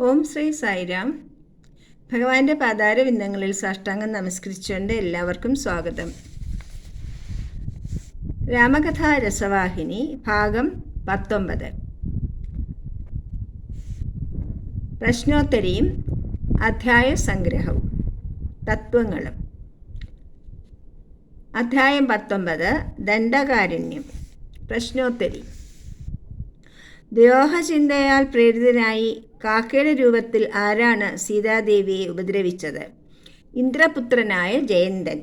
ഓം ശ്രീ സായിരാം. ഭഗവാന്റെ പാതാരവിന്ദങ്ങളിൽ സാഷ്ടാംഗം നമസ്കരിച്ചുകൊണ്ട് എല്ലാവർക്കും സ്വാഗതം. രാമകഥാ രസവാഹിനി ഭാഗം പത്തൊമ്പത്. പ്രശ്നോത്തരിയും അധ്യായ സംഗ്രഹവും തത്വങ്ങളും. അധ്യായം പത്തൊമ്പത് ദണ്ഡകാരുണ്യം പ്രശ്നോത്തരി. ദ്രോഹചിന്തയാൽ പ്രേരിതനായി കാക്കയുടെ രൂപത്തിൽ ആരാണ് സീതാദേവിയെ ഉപദ്രവിച്ചത്? ഇന്ദ്രപുത്രനായ ജയന്തൻ.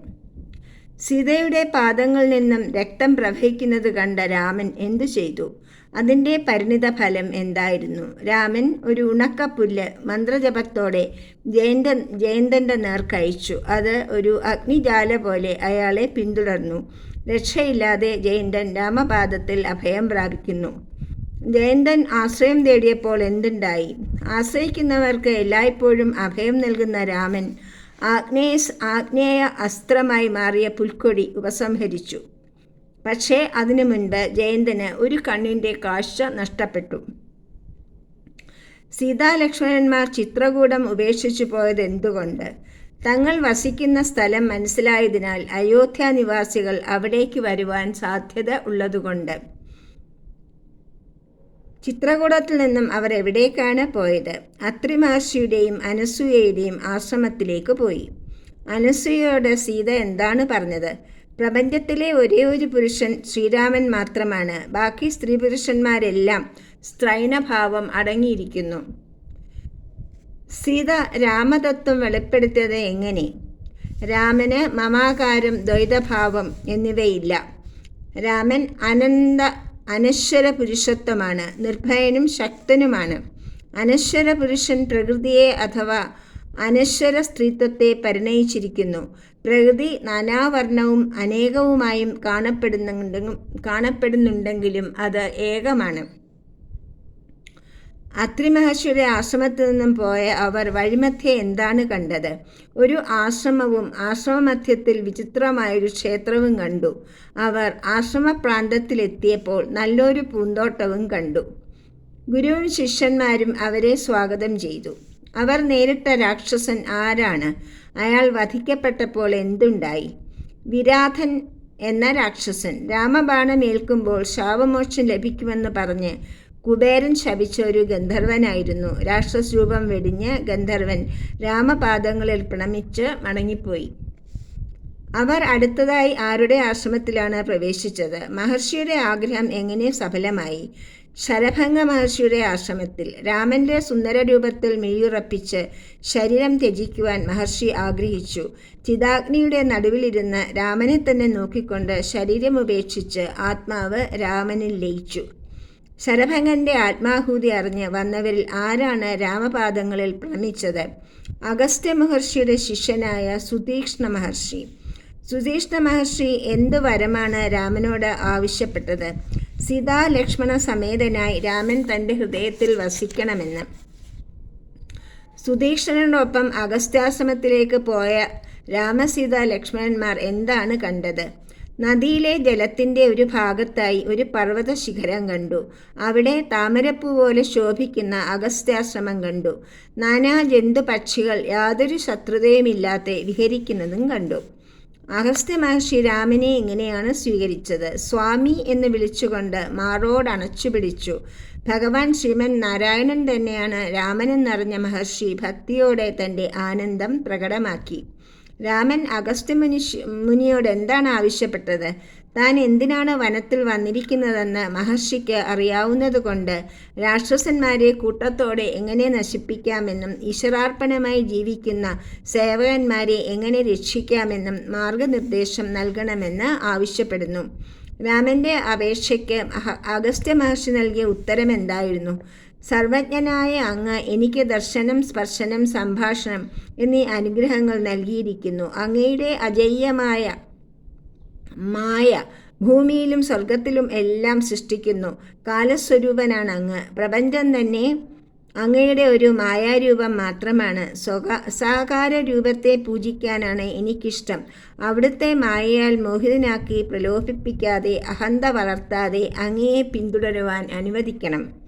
സീതയുടെ പാദങ്ങളിൽ നിന്നും രക്തം പ്രവഹിക്കുന്നത് കണ്ട രാമൻ എന്തു ചെയ്തു? അതിന്റെ പരിണിത ഫലം എന്തായിരുന്നു? രാമൻ ഒരു ഉണക്കപ്പുല്ല് മന്ത്രജപത്തോടെ ജയന്തൻ ജയന്തന്റെ നേർക്കയച്ചു അത് ഒരു അഗ്നിജാല പോലെ അയാളെ പിന്തുടർന്നു. രക്ഷയില്ലാതെ ജയന്തൻ രാമപാദത്തിൽ അഭയം പ്രാപിക്കുന്നു. ജയന്തൻ ആശ്രയം തേടിയപ്പോൾ എന്തുണ്ടായി? ആശ്രയിക്കുന്നവർക്ക് എല്ലായ്പ്പോഴും അഭയം നൽകുന്ന രാമൻ ആഗ്നേയസ് ആഗ്നേയ അസ്ത്രമായി മാറിയ പുൽക്കൊടി ഉപസംഹരിച്ചു. പക്ഷേ അതിനു മുൻപ് ജയന്തന് ഒരു കണ്ണിന്റെ കാഴ്ച നഷ്ടപ്പെട്ടു. സീതാലക്ഷ്മണന്മാർ ചിത്രകൂടം ഉപേക്ഷിച്ചു പോയത് എന്തുകൊണ്ട് തങ്ങൾ വസിക്കുന്ന സ്ഥലം മനസ്സിലായതിനാൽ അയോധ്യ നിവാസികൾ അവിടേക്ക് വരുവാൻ സാധ്യത ഉള്ളതുകൊണ്ട്. ചിത്രകൂടത്തിൽ നിന്നും അവർ എവിടേക്കാണ് പോയത്? അത്രി മഹർഷിയുടെയും അനസൂയയുടെയും ആശ്രമത്തിലേക്ക് പോയി. അനസൂയയോട് സീത എന്താണ് പറഞ്ഞത്? പ്രപഞ്ചത്തിലെ ഒരേ ഒരു പുരുഷൻ ശ്രീരാമൻ മാത്രമാണ്. ബാക്കി സ്ത്രീ പുരുഷന്മാരെല്ലാം സ്ത്രൈണഭാവം അടങ്ങിയിരിക്കുന്നു. സീത രാമതത്വം വെളിപ്പെടുത്തിയത് എങ്ങനെ? രാമന് മമാകാരം ദ്വൈതഭാവം എന്നിവയില്ല. രാമൻ അനന്ത അനശ്വര പുരുഷത്വമാണ് നിർഭയനും ശക്തനുമാണ്. അനശ്വര പുരുഷൻ പ്രകൃതിയെ അഥവാ അനശ്വര സ്ത്രീത്വത്തെ പരിണയിച്ചിരിക്കുന്നു. പ്രകൃതി നാനാവർണവും അനേകവുമായും കാണപ്പെടുന്നുണ്ടെങ്കിലും കാണപ്പെടുന്നുണ്ടെങ്കിലും അത് ഏകമാണ്. അത്രി മഹർഷിയുടെ ആശ്രമത്തിൽ നിന്നും പോയ അവർ വഴിമധ്യേ എന്താണ് കണ്ടത്? ഒരു ആശ്രമവും ആശ്രമമധ്യത്തിൽ വിചിത്രമായൊരു ക്ഷേത്രവും കണ്ടു. അവർ ആശ്രമപ്രാന്തത്തിലെത്തിയപ്പോൾ നല്ലൊരു പൂന്തോട്ടവും കണ്ടു. ഗുരുവും ശിഷ്യന്മാരും അവരെ സ്വാഗതം ചെയ്തു. അവർ നേരിട്ട രാക്ഷസൻ ആരാണ്? അയാൾ വധിക്കപ്പെട്ടപ്പോൾ എന്തുണ്ടായി? വിരാധൻ എന്ന രാക്ഷസൻ രാമബാണമേൽക്കുമ്പോൾ ശാപമോക്ഷം ലഭിക്കുമെന്ന് പറഞ്ഞ് കുബേരൻ ശപിച്ച ഒരു ഗന്ധർവനായിരുന്നു. രാക്ഷസ്വരൂപം വെടിഞ്ഞ് ഗന്ധർവൻ രാമപാദങ്ങളിൽ പ്രണമിച്ച് മടങ്ങിപ്പോയി. അവർ അടുത്തതായി ആരുടെ ആശ്രമത്തിലാണ് പ്രവേശിച്ചത്? മഹർഷിയുടെ ആഗ്രഹം എങ്ങനെ സഫലമായി? ശരഭംഗ മഹർഷിയുടെ ആശ്രമത്തിൽ രാമന്റെ സുന്ദര രൂപത്തിൽ മിഴിയുറപ്പിച്ച് ശരീരം ത്യജിക്കുവാൻ മഹർഷി ആഗ്രഹിച്ചു. ചിതാഗ്നിയുടെ നടുവിലിരുന്ന് രാമനെ തന്നെ നോക്കിക്കൊണ്ട് ശരീരം ഉപേക്ഷിച്ച് ആത്മാവ് രാമനിൽ ലയിച്ചു. ശരഭംഗന്റെ ആത്മാഹൂതി അറിഞ്ഞ് വന്നവരിൽ ആരാണ് രാമപാദങ്ങളിൽ പ്രണമിച്ചത്? അഗസ്ത്യ മഹർഷിയുടെ ശിഷ്യനായ സുതീക്ഷ്ണ മഹർഷി. സുതീക്ഷ്ണ മഹർഷി എന്ത് വരമാണ് രാമനോട് ആവശ്യപ്പെട്ടത്? സീതാ ലക്ഷ്മണ സമേതനായി രാമൻ തന്റെ ഹൃദയത്തിൽ വസിക്കണമെന്ന്. സുതീക്ഷ്ണനോടൊപ്പം അഗസ്ത്യാശ്രമത്തിലേക്ക് പോയ രാമസീത ലക്ഷ്മണന്മാർ എന്താണ് കണ്ടത്? നദിയിലെ ജലത്തിന്റെ ഒരു ഭാഗത്തായി ഒരു പർവത ശിഖരം കണ്ടു. അവിടെ താമരപ്പൂ പോലെ ശോഭിക്കുന്ന അഗസ്ത്യാശ്രമം കണ്ടു. നാനാ ജന്തു പക്ഷികൾ യാതൊരു ശത്രുതയുമില്ലാതെ വിഹരിക്കുന്നതും കണ്ടു. അഗസ്ത്യ മഹർഷി രാമനെ ഇങ്ങനെയാണ് സ്വീകരിച്ചത്? സ്വാമി എന്ന് വിളിച്ചുകൊണ്ട് മാറോട് അണച്ചു പിടിച്ചു. ഭഗവാൻ ശ്രീമൻ നാരായണൻ തന്നെയാണ് രാമനെന്നറിഞ്ഞ മഹർഷി ഭക്തിയോടെ തന്റെ ആനന്ദം പ്രകടമാക്കി. രാമൻ അഗസ്ത്യ മുനി മുനിയോട് എന്താണ് ആവശ്യപ്പെട്ടത്? താൻ എന്തിനാണ് വനത്തിൽ വന്നിരിക്കുന്നതെന്ന് മഹർഷിക്ക് അറിയാവുന്നതുകൊണ്ട് രാക്ഷസന്മാരെ കൂട്ടത്തോടെ എങ്ങനെ നശിപ്പിക്കാമെന്നും ഈശ്വരാർപ്പണമായി ജീവിക്കുന്ന സേവകന്മാരെ എങ്ങനെ രക്ഷിക്കാമെന്നും മാർഗനിർദ്ദേശം നൽകണമെന്ന് ആവശ്യപ്പെടുന്നു. രാമന്റെ അപേക്ഷയ്ക്ക് അഗസ്ത്യ മഹർഷി നൽകിയ ഉത്തരം എന്തായിരുന്നു സർവജ്ഞനായ അങ്ങ് എനിക്ക് ദർശനം സ്പർശനം സംഭാഷണം എന്നീ അനുഗ്രഹങ്ങൾ നൽകിയിരിക്കുന്നു. അങ്ങയുടെ അജയ്യമായ മായ ഭൂമിയിലും സ്വർഗത്തിലും എല്ലാം സൃഷ്ടിക്കുന്നു. കാലസ്വരൂപനാണ് അങ്ങ്. പ്രപഞ്ചം തന്നെ അങ്ങയുടെ ഒരു മായാരൂപം മാത്രമാണ്. സ്വകാ സാകാര രൂപത്തെ പൂജിക്കാനാണ് എനിക്കിഷ്ടം. അവിടുത്തെ മായയാൽ മോഹിതനാക്കി പ്രലോഭിപ്പിക്കാതെ അഹന്ത വളർത്താതെ അങ്ങയെ പിന്തുടരുവാൻ അനുവദിക്കണം.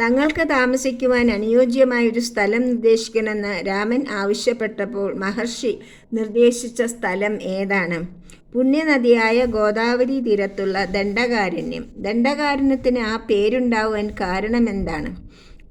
തങ്ങൾക്ക് താമസിക്കുവാൻ അനുയോജ്യമായൊരു സ്ഥലം നിർദ്ദേശിക്കണമെന്ന് രാമൻ ആവശ്യപ്പെട്ടപ്പോൾ മഹർഷി നിർദ്ദേശിച്ച സ്ഥലം ഏതാണ്? പുണ്യനദിയായ ഗോദാവരി തീരത്തുള്ള ദണ്ഡകാരണ്യം. ദണ്ഡകാരണ്യത്തിന് ആ പേരുണ്ടാവാൻ കാരണമെന്താണ്?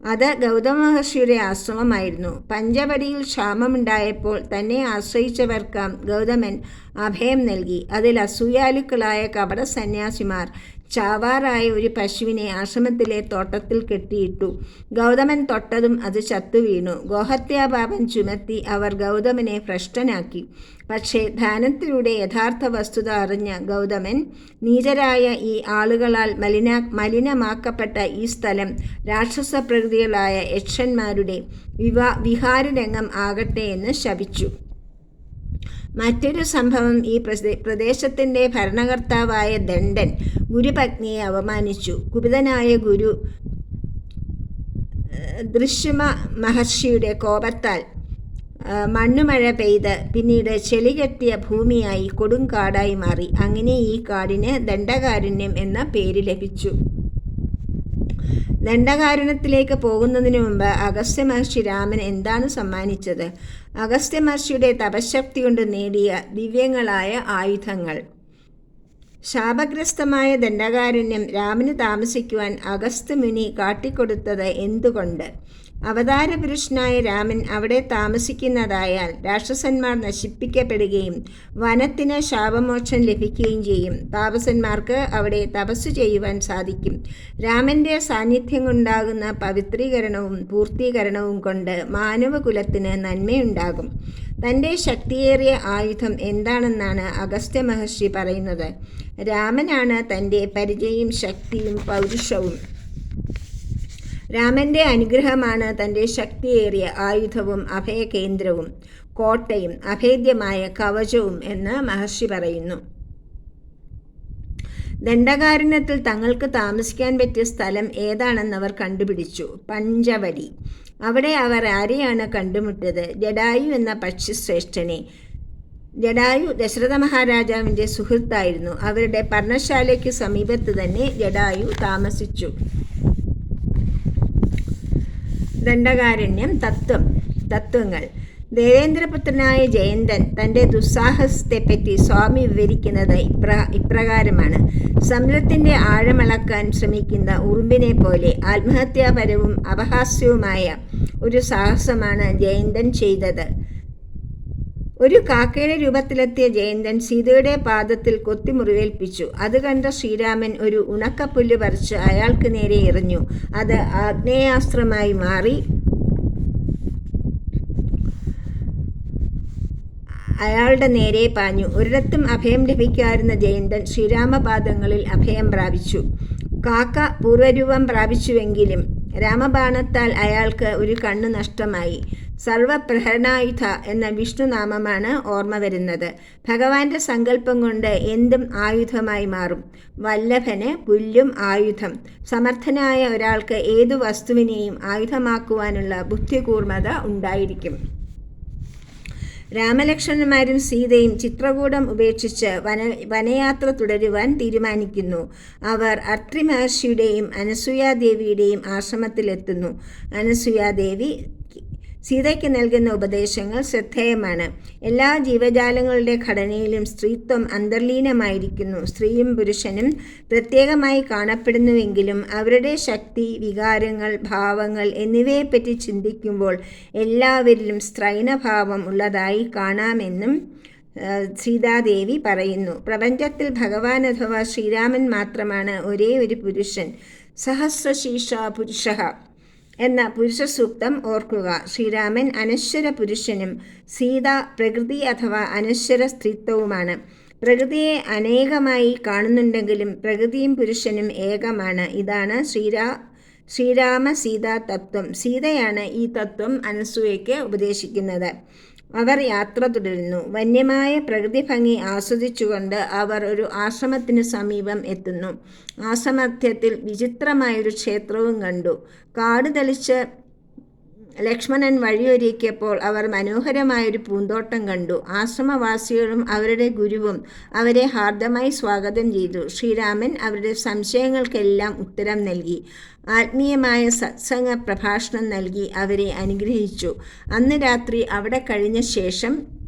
അത് ഗൗതമ മഹർഷിയുടെ ആശ്രമമായിരുന്നു. പഞ്ചവടിയിൽ ക്ഷാമമുണ്ടായപ്പോൾ തന്നെ ആശ്രയിച്ചവർക്ക് ഗൗതമൻ അഭയം നൽകി. അതിൽ അസൂയാലുക്കളായ കപട സന്യാസിമാർ ചാവാറായ ഒരു പശുവിനെ ആശ്രമത്തിലെ തോട്ടത്തിൽ കെട്ടിയിട്ടു. ഗൗതമൻ തൊട്ടതും അത് ചത്തുവീണു ഗോഹത്യാപാപം ചുമത്തി അവർ ഗൗതമനെ ഭ്രഷ്ടനാക്കി. പക്ഷേ ധ്യാനത്തിലൂടെ യഥാർത്ഥ വസ്തുത അറിഞ്ഞ ഗൗതമൻ നീചരായ ഈ ആളുകളാൽ മലിന മലിനമാക്കപ്പെട്ട ഈ സ്ഥലം രാക്ഷസ പ്രകൃതികളായ യക്ഷന്മാരുടെ വിവാ വിഹാരരംഗം ആകട്ടെ എന്ന് ശപിച്ചു. മറ്റൊരു സംഭവം ഈ പ്രദേശത്തിന്റെ ഭരണകർത്താവായ ദണ്ഡൻ ഗുരുപത്നിയെ അവമാനിച്ചു കുപിതനായ ഗുരു ദൃശ്യമ മഹർഷിയുടെ കോപത്താൽ മണ്ണുമഴ പെയ്ത് പിന്നീട് ചെളികെട്ടിയ ഭൂമിയായി കൊടുങ്കാടായി മാറി. അങ്ങനെ ഈ കാടിന് ദണ്ഡകാരുണ്യം എന്ന പേര് ലഭിച്ചു. ദണ്ഡകാരുണ്യത്തിലേക്ക് പോകുന്നതിന് മുമ്പ് അഗസ്ത്യ മഹർഷി രാമൻ എന്താണ് സമ്മാനിച്ചത്? അഗസ്ത്യ മഹർഷിയുടെ തപശക്തി കൊണ്ട് നേടിയ ദിവ്യങ്ങളായ ആയുധങ്ങൾ. ശാപഗ്രസ്തമായ ദണ്ഡകാരുണ്യം രാമന് താമസിക്കുവാൻ അഗസ്ത്യമുനി കാട്ടിക്കൊടുത്തത് എന്തുകൊണ്ട്? അവതാരപുരുഷനായ രാമൻ അവിടെ താമസിക്കുന്നതായാൽ രാക്ഷസന്മാർ നശിപ്പിക്കപ്പെടുകയും വനത്തിന് ശാപമോക്ഷം ലഭിക്കുകയും ചെയ്യും. താപസന്മാർക്ക് അവിടെ തപസ്സു ചെയ്യുവാൻ സാധിക്കും. രാമന്റെ സാന്നിധ്യം കൊണ്ടാകുന്ന പവിത്രീകരണവും പൂർത്തീകരണവും കൊണ്ട് മാനവകുലത്തിന് നന്മയുണ്ടാകും. തന്റെ ശക്തിയേറിയ ആയുധം എന്താണെന്നാണ് അഗസ്ത്യ മഹർഷി പറയുന്നത്. രാമനാണ് തന്റെ പരിചയം ശക്തിയും പൗരുഷവും. രാമന്റെ അനുഗ്രഹമാണ് തന്റെ ശക്തിയേറിയ ആയുധവും അഭയകേന്ദ്രവും കോട്ടയും അഭേദ്യമായ കവചവും എന്ന് മഹർഷി പറയുന്നു. ദണ്ഡകാരണ്യത്തിൽ തങ്ങൾക്ക് താമസിക്കാൻ പറ്റിയ സ്ഥലം ഏതാണെന്നവർ കണ്ടുപിടിച്ചു. പഞ്ചവടി. അവിടെ അവർ ആരെയാണ് കണ്ടുമുട്ടത് ജഡായു എന്ന പക്ഷിശ്രേഷ്ഠനെ. ജഡായു ദശരഥ മഹാരാജാവിന്റെ സുഹൃത്തായിരുന്നു. അവരുടെ പർണശാലയ്ക്ക് സമീപത്ത് തന്നെ ജഡായു താമസിച്ചു. ദണ്ഡകാരണ്യം തത്വം തത്വങ്ങൾ. ദേവേന്ദ്രപുത്രനായ ജയന്തൻ തന്റെ ദുസ്സാഹസത്തെപ്പറ്റി സ്വാമി വിവരിക്കുന്നത് ഇപ്ര ഇപ്രകാരമാണ്. സമുദ്രത്തിന്റെ ആഴമളക്കാൻ ശ്രമിക്കുന്ന ഉറുമ്പിനെ പോലെ ആത്മഹത്യാപരവും അപഹാസ്യവുമായ ഒരു സാഹസമാണ് ജയന്തൻ ചെയ്തത്. ഒരു കാക്കയുടെ രൂപത്തിലെത്തിയ ജയന്തൻ സീതയുടെ പാദത്തിൽ കൊത്തിമുറിവേൽപ്പിച്ചു. അത് കണ്ട ശ്രീരാമൻ ഒരു ഉണക്കപ്പുല്ല് പറിച്ച് അയാൾക്ക് നേരെ എറിഞ്ഞു. അത് ആഗ്നേയാസ്ത്രമായി മാറി അയാളുടെ നേരെ പാഞ്ഞു. ഒരിടത്തും അഭയം ലഭിക്കാറുന്ന ജയന്തൻ ശ്രീരാമപാദങ്ങളിൽ അഭയം പ്രാപിച്ചു. കാക്ക പൂർവരൂപം പ്രാപിച്ചുവെങ്കിലും രാമബാണത്താൽ അയാൾക്ക് ഒരു കണ്ണ് നഷ്ടമായി. സർവപ്രഹരണായുധ എന്ന വിഷ്ണുനാമമാണ് ഓർമ്മ വരുന്നത്. ഭഗവാന്റെ സങ്കല്പം കൊണ്ട് എന്തും ആയുധമായി മാറും. വല്ലഭന് പുല്ലും ആയുധം. സമർത്ഥനായ ഒരാൾക്ക് ഏതു വസ്തുവിനെയും ആയുധമാക്കുവാനുള്ള ബുദ്ധികൂർമ്മത ഉണ്ടായിരിക്കും. രാമലക്ഷ്മണന്മാരും സീതയും ചിത്രകൂടം ഉപേക്ഷിച്ച് വന വനയാത്ര തുടരുവാൻ തീരുമാനിക്കുന്നു. അവർ അത്രി മഹർഷിയുടെയും അനസൂയാദേവിയുടെയും ആശ്രമത്തിലെത്തുന്നു. അനസൂയാദേവി സീതയ്ക്ക് നൽകുന്ന ഉപദേശങ്ങൾ ശ്രദ്ധേയമാണ്. എല്ലാ ജീവജാലങ്ങളുടെ ഘടനയിലും സ്ത്രീത്വം അന്തർലീനമായിരിക്കുന്നു. സ്ത്രീയും പുരുഷനും പ്രത്യേകമായി കാണപ്പെടുന്നുവെങ്കിലും അവരുടെ ശക്തി വികാരങ്ങൾ ഭാവങ്ങൾ എന്നിവയെപ്പറ്റി ചിന്തിക്കുമ്പോൾ എല്ലാവരിലും സ്ത്രൈണഭാവം ഉള്ളതായി കാണാമെന്നും സീതാദേവി പറയുന്നു. പ്രപഞ്ചത്തിൽ ഭഗവാൻ അഥവാ ശ്രീരാമൻ മാത്രമാണ് ഒരേ ഒരു പുരുഷൻ. സഹസ്രശീർഷ പുരുഷ. എന്ന പുരുഷ സൂക്തം ഓർക്കുക. ശ്രീരാമൻ അനശ്വര പുരുഷനും സീത പ്രകൃതി അഥവാ അനശ്വര സ്ത്രീത്വവുമാണ് പ്രകൃതിയെ അനേകമായി കാണുന്നുണ്ടെങ്കിലും പ്രകൃതിയും പുരുഷനും ഏകമാണ്. ഇതാണ് ശ്രീരാ ശ്രീരാമ സീതാ തത്വം. സീതയാണ് ഈ തത്വം അനസൂയയ്ക്ക് ഉപദേശിക്കുന്നത്. അവർ യാത്ര തുടരുന്നു. വന്യമായ പ്രകൃതി ഭംഗി ആസ്വദിച്ചുകൊണ്ട് അവർ ഒരു ആശ്രമത്തിന് സമീപം എത്തുന്നു. ആശ്രമധ്യത്തിൽ വിചിത്രമായൊരു ക്ഷേത്രവും കണ്ടു. കാട് തെളിച്ച് ലക്ഷ്മണൻ വഴിയൊരുക്കിയപ്പോൾ അവർ മനോഹരമായൊരു പൂന്തോട്ടം കണ്ടു. ആശ്രമവാസികളും അവരുടെ ഗുരുവും അവരെ ഹാർദമായി സ്വാഗതം ചെയ്തു. ശ്രീരാമൻ അവരുടെ സംശയങ്ങൾക്കെല്ലാം ഉത്തരം നൽകി. ആത്മീയമായ സത്സംഗ പ്രഭാഷണം നൽകി അവരെ അനുഗ്രഹിച്ചു. അന്ന് രാത്രി അവിടെ കഴിഞ്ഞ ശേഷം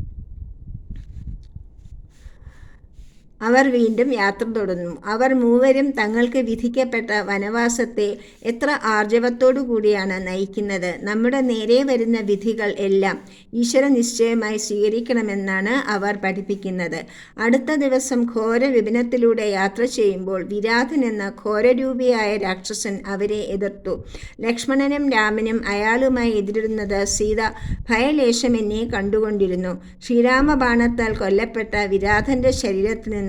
അവർ വീണ്ടും യാത്ര തുടർന്നു. അവർ മൂവരും തങ്ങൾക്ക് വിധിക്കപ്പെട്ട വനവാസത്തെ എത്ര ആർജവത്തോടു കൂടിയാണ് നയിക്കുന്നത്. നമ്മുടെ നേരെ വരുന്ന വിധികൾ എല്ലാം ഈശ്വര നിശ്ചയമായി സ്വീകരിക്കണമെന്നാണ് അവർ പഠിപ്പിക്കുന്നത്. അടുത്ത ദിവസം ഘോര വിപിനത്തിലൂടെ യാത്ര ചെയ്യുമ്പോൾ വിരാധൻ എന്ന ഘോരരൂപിയായ രാക്ഷസൻ അവരെ എതിർത്തു. ലക്ഷ്മണനും രാമനും അയാളുമായി എതിരിടുന്നത് സീത ഭയലേശം എന്നെ കണ്ടുകൊണ്ടിരുന്നു. ശ്രീരാമബാണത്താൽ കൊല്ലപ്പെട്ട വിരാധന്റെ ശരീരത്തിൽ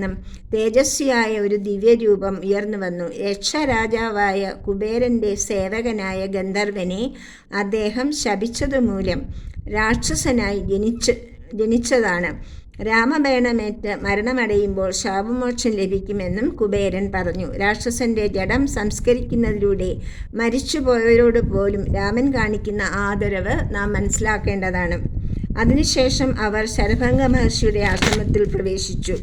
തേജസ്വിയായ ഒരു ദിവ്യരൂപം ഉയർന്നു വന്നു. യക്ഷരാജാവായ കുബേരന്റെ സേവകനായ ഗന്ധർവനെ അദ്ദേഹം ശപിച്ചതുമൂലം രാക്ഷസനായി ജനിച്ച് ജനിച്ചതാണ്. രാമബേണമേറ്റ് മരണമടയുമ്പോൾ ശാപമോക്ഷം ലഭിക്കുമെന്നും കുബേരൻ പറഞ്ഞു. രാക്ഷസന്റെ ജഡം സംസ്കരിക്കുന്നതിലൂടെ മരിച്ചുപോയവരോട് പോലും രാമൻ കാണിക്കുന്ന ആദരവ് നാം മനസ്സിലാക്കേണ്ടതാണ്. അതിനുശേഷം അവർ ശരഭംഗ മഹർഷിയുടെ ആശ്രമത്തിൽ പ്രവേശിച്ചു.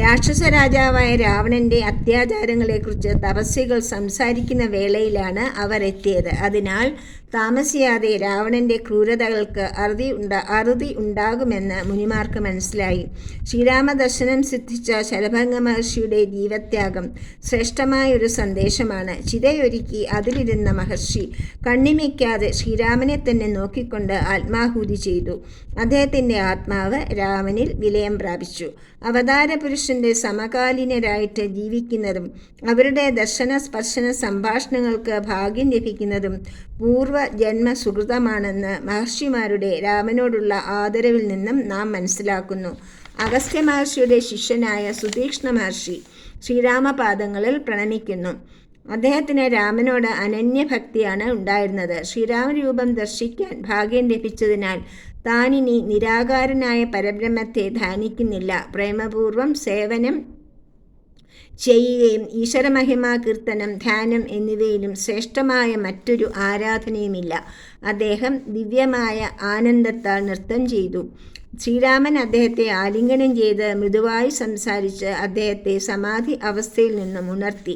രാക്ഷസ രാജാവായ രാവണന്റെ അത്യാചാരങ്ങളെക്കുറിച്ച് തപസ്വികൾ സംസാരിക്കുന്ന വേളയിലാണ് അവർ എത്തിയത്. അതിനാൽ താമസിയാതെ രാവണന്റെ ക്രൂരതകൾക്ക് അറുതി ഉണ്ടാ അറുതി ഉണ്ടാകുമെന്ന് മുനിമാർക്ക് മനസ്സിലായി. ശ്രീരാമദർശനം സിദ്ധിച്ച ശരഭംഗ മഹർഷിയുടെ ജീവത്യാഗം ശ്രേഷ്ഠമായൊരു സന്ദേശമാണ്. ചിതയൊരുക്കി അതിലിരുന്ന മഹർഷി കണ്ണിമയ്ക്കാതെ ശ്രീരാമനെ തന്നെ നോക്കിക്കൊണ്ട് ആത്മാഹൂതി ചെയ്തു. അദ്ദേഹത്തിന്റെ ആത്മാവ് രാമനിൽ വിലയം പ്രാപിച്ചു. അവതാര പുരുഷന്റെ സമകാലീനരായിട്ട് ജീവിക്കുന്നതും അവരുടെ ദർശന സ്പർശന സംഭാഷണങ്ങൾക്ക് ഭാഗ്യം ലഭിക്കുന്നതും പൂർവ ജന്മ സുഹൃതമാണെന്ന് മഹർഷിമാരുടെ രാമനോടുള്ള ആദരവിൽ നിന്നും നാം മനസ്സിലാക്കുന്നു. അഗസ്ത്യ മഹർഷിയുടെ ശിഷ്യനായ സുതീക്ഷ്ണ മഹർഷി ശ്രീരാമപാദങ്ങളിൽ പ്രണമിക്കുന്നു. അദ്ദേഹത്തിന് രാമനോട് അനന്യഭക്തിയാണ് ഉണ്ടായിരുന്നത്. ശ്രീരാമരൂപം ദർശിക്കാൻ ഭാഗ്യം ലഭിച്ചതിനാൽ താനിനി നിരാകാരനായ പരബ്രഹ്മത്തെ ധ്യാനിക്കുന്നില്ല. പ്രേമപൂർവം സേവനം ചെയ്യുകയും ഈശ്വരമഹിമ കീർത്തനം ധ്യാനം എന്നിവയിലും ശ്രേഷ്ഠമായ മറ്റൊരു ആരാധനയുമില്ല. അദ്ദേഹം ദിവ്യമായ ആനന്ദത്താൽ നൃത്തം ചെയ്തു. ശ്രീരാമൻ അദ്ദേഹത്തെ ആലിംഗനം ചെയ്ത് മൃദുവായി സംസാരിച്ച് അദ്ദേഹത്തെ സമാധി അവസ്ഥയിൽ നിന്നും ഉണർത്തി.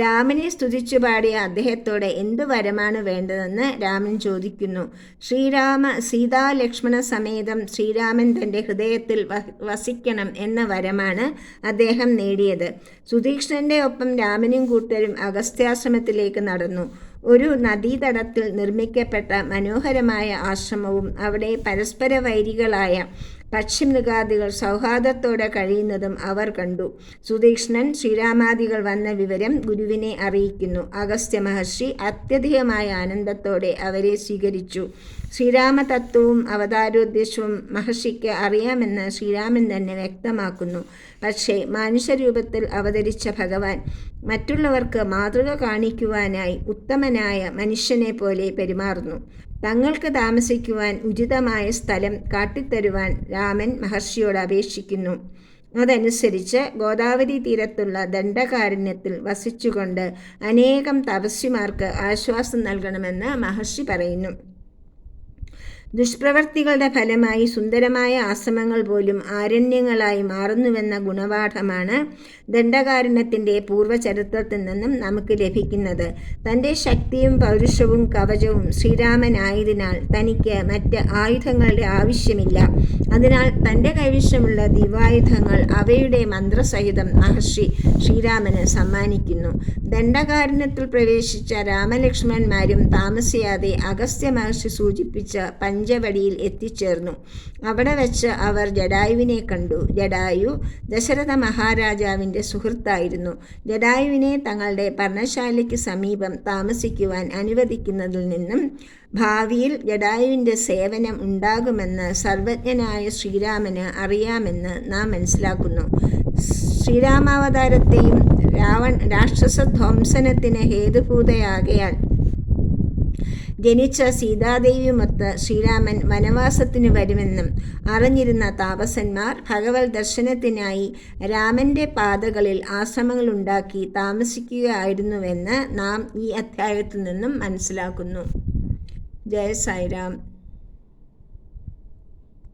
രാമനെ സ്തുതിച്ചു പാടിയ അദ്ദേഹത്തോടെ എന്തു വരമാണ് വേണ്ടതെന്ന് രാമൻ ചോദിക്കുന്നു. ശ്രീരാമ സീതാ ലക്ഷ്മണ സമേതം ശ്രീരാമൻ തന്റെ ഹൃദയത്തിൽ വസിക്കണം എന്ന വരമാണ് അദ്ദേഹം നേടിയത്. സുതീക്ഷ്ണന്റെ ഒപ്പം രാമനും കൂട്ടരും അഗസ്ത്യാശ്രമത്തിലേക്ക് നടന്നു. ഒരു നദീതടത്തിൽ നിർമ്മിക്കപ്പെട്ട മനോഹരമായ ആശ്രമവും അവിടെ പരസ്പര വൈരികളായ പക്ഷിമൃഗാദികൾ സൗഹാർദ്ദത്തോടെ കഴിയുന്നതും അവർ കണ്ടു. സുതീക്ഷ്ണൻ ശ്രീരാമാദികൾ വന്ന വിവരം ഗുരുവിനെ അറിയിക്കുന്നു. അഗസ്ത്യ മഹർഷി അത്യധികമായ ആനന്ദത്തോടെ അവരെ സ്വീകരിച്ചു. ശ്രീരാമതത്വവും അവതാരോദ്ദേശവും മഹർഷിക്ക് അറിയാമെന്ന് ശ്രീരാമൻ തന്നെ വ്യക്തമാക്കുന്നു. പക്ഷേ മനുഷ്യരൂപത്തിൽ അവതരിച്ച ഭഗവാൻ മറ്റുള്ളവർക്ക് മാതൃക കാണിക്കുവാനായി ഉത്തമനായ മനുഷ്യനെ പോലെ പെരുമാറുന്നു. തങ്ങൾക്ക് താമസിക്കുവാൻ ഉചിതമായ സ്ഥലം കാട്ടിത്തരുവാൻ രാമൻ മഹർഷിയോട് അപേക്ഷിക്കുന്നു. അതനുസരിച്ച് ഗോദാവരി തീരത്തുള്ള ദണ്ഡകാരണ്യത്തിൽ വസിച്ചുകൊണ്ട് അനേകം തപസ്വിമാർക്ക് ആശ്വാസം നൽകണമെന്ന് മഹർഷി പറയുന്നു. ദുഷ്പ്രവർത്തികളുടെ ഫലമായി സുന്ദരമായ ആശ്രമങ്ങൾ പോലും ആരണ്യങ്ങളായി മാറുന്നുവെന്ന ഗുണപാഠമാണ് ദണ്ഡകാരണത്തിന്റെ പൂർവചരിത്രത്തിൽ നിന്നും നമുക്ക് ലഭിക്കുന്നത്. തന്റെ ശക്തിയും പൗരുഷവും കവചവും ശ്രീരാമനായതിനാൽ തനിക്ക് മറ്റ് ആയുധങ്ങളുടെ ആവശ്യമില്ല. അതിനാൽ തന്റെ കൈവശമുള്ള ദിവായുധങ്ങൾ അവയുടെ മന്ത്രസഹിതം മഹർഷി ശ്രീരാമന് സമ്മാനിക്കുന്നു. ദണ്ഡകാരണത്തിൽ പ്രവേശിച്ച രാമലക്ഷ്മണന്മാരും താമസിയാതെ അഗസ്ത്യ മഹർഷി സൂചിപ്പിച്ച പഞ്ചവടിയിൽ എത്തിച്ചേർന്നു. അവിടെ വെച്ച് അവർ ജഡായുവിനെ കണ്ടു. ജഡായു ദശരഥ മഹാരാജാവിന്റെ സുഹൃത്തായിരുന്നു. ജഡായുവിനെ തങ്ങളുടെ പർണശാലയ്ക്ക് സമീപം താമസിക്കുവാൻ അനുവദിക്കുന്നതിൽ നിന്നും ഭാവിയിൽ ജഡായുവിന്റെ സേവനം ഉണ്ടാകുമെന്ന് സർവജ്ഞനായ ശ്രീരാമന് അറിയാമെന്ന് നാം മനസ്സിലാക്കുന്നു. ശ്രീരാമാവതാരത്തെയും രാവൺ രാക്ഷസ ധ്വംസനത്തിന് ഹേതുഭൂതയാകയാൽ ജനിച്ച സീതാദേവിയുമൊത്ത് ശ്രീരാമൻ വനവാസത്തിന് വരുമെന്നും അറിഞ്ഞിരുന്ന താപസന്മാർ ഭഗവത് ദർശനത്തിനായി രാമന്റെ പാതകളിൽ ആശ്രമങ്ങളുണ്ടാക്കി താമസിക്കുകയായിരുന്നുവെന്ന് നാം ഈ അധ്യായത്തിൽ നിന്നും മനസ്സിലാക്കുന്നു. ജയ സായിരാം.